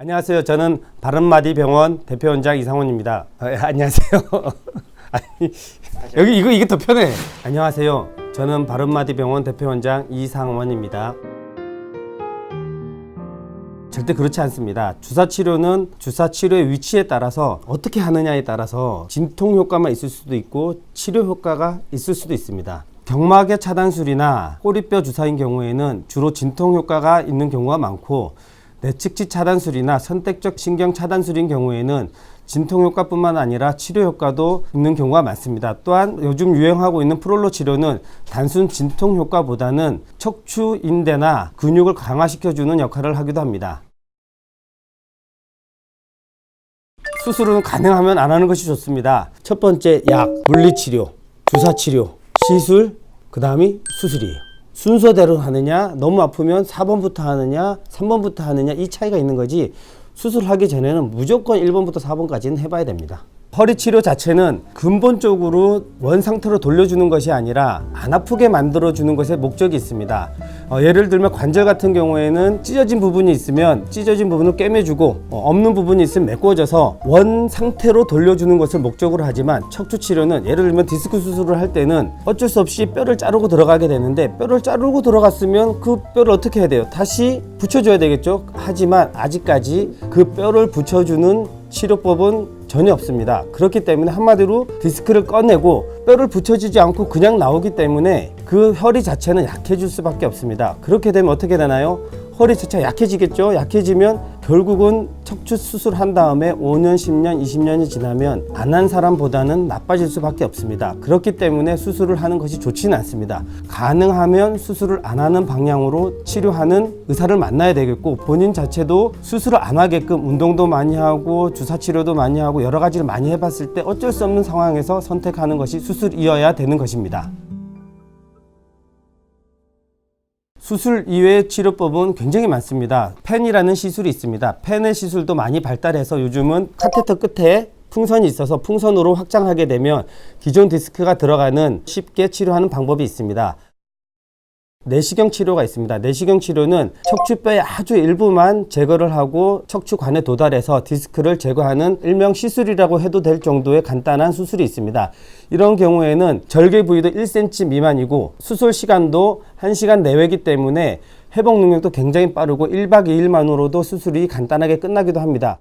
안녕하세요. 저는 바른마디 병원 대표원장 이상원입니다. 아, 예, 안녕하세요. 아니, 여기 이거 이게 더 편해. 안녕하세요. 저는 바른마디 병원 대표원장 이상원입니다. 절대 그렇지 않습니다. 주사 치료는 주사 치료의 위치에 따라서 어떻게 하느냐에 따라서 진통 효과만 있을 수도 있고 치료 효과가 있을 수도 있습니다. 경막의 차단술이나 꼬리뼈 주사인 경우에는 주로 진통 효과가 있는 경우가 많고 내측지 차단술이나 선택적 신경 차단술인 경우에는 진통 효과뿐만 아니라 치료 효과도 있는 경우가 많습니다. 또한 요즘 유행하고 있는 프롤로 치료는 단순 진통 효과보다는 척추 인대나 근육을 강화시켜주는 역할을 하기도 합니다. 수술은 가능하면 안 하는 것이 좋습니다. 첫 번째 약, 물리치료, 주사치료, 시술, 그 다음이 수술이에요. 순서대로 하느냐, 너무 아프면 4번부터 하느냐, 3번부터 하느냐 이 차이가 있는 거지 수술하기 전에는 무조건 1번부터 4번까지는 해봐야 됩니다. 허리 치료 자체는 근본적으로 원 상태로 돌려주는 것이 아니라 안 아프게 만들어 주는 것에 목적이 있습니다. 어, 예를 들면 관절 같은 경우에는 찢어진 부분이 있으면 찢어진 부분을 꿰매주고 어, 없는 부분이 있으면 메꿔져서 원 상태로 돌려주는 것을 목적으로 하지만 척추 치료는 예를 들면 디스크 수술을 할 때는 어쩔 수 없이 뼈를 자르고 들어가게 되는데 뼈를 자르고 들어갔으면 그 뼈를 어떻게 해야 돼요? 다시 붙여줘야 되겠죠? 하지만 아직까지 그 뼈를 붙여주는 치료법은 전혀 없습니다. 그렇기 때문에 한마디로 디스크를 꺼내고 뼈를 붙여지지 않고 그냥 나오기 때문에 그 혈이 자체는 약해질 수밖에 없습니다. 그렇게 되면 어떻게 되나요? 허리 자체가 약해지겠죠? 약해지면 결국은 척추 수술한 다음에 5년, 10년, 20년이 지나면 안 한 사람보다는 나빠질 수밖에 없습니다. 그렇기 때문에 수술을 하는 것이 좋지는 않습니다. 가능하면 수술을 안 하는 방향으로 치료하는 의사를 만나야 되겠고 본인 자체도 수술을 안 하게끔 운동도 많이 하고 주사 치료도 많이 하고 여러 가지를 많이 해봤을 때 어쩔 수 없는 상황에서 선택하는 것이 수술이어야 되는 것입니다. 수술 이외의 치료법은 굉장히 많습니다. 펜이라는 시술이 있습니다. 펜의 시술도 많이 발달해서 요즘은 카테터 끝에 풍선이 있어서 풍선으로 확장하게 되면 기존 디스크가 들어가는 쉽게 치료하는 방법이 있습니다. 내시경 치료가 있습니다. 내시경 치료는 척추뼈의 아주 일부만 제거를 하고 척추관에 도달해서 디스크를 제거하는 일명 시술이라고 해도 될 정도의 간단한 수술이 있습니다. 이런 경우에는 절개 부위도 1cm 미만이고 수술 시간도 1시간 내외이기 때문에 회복 능력도 굉장히 빠르고 1박 2일만으로도 수술이 간단하게 끝나기도 합니다.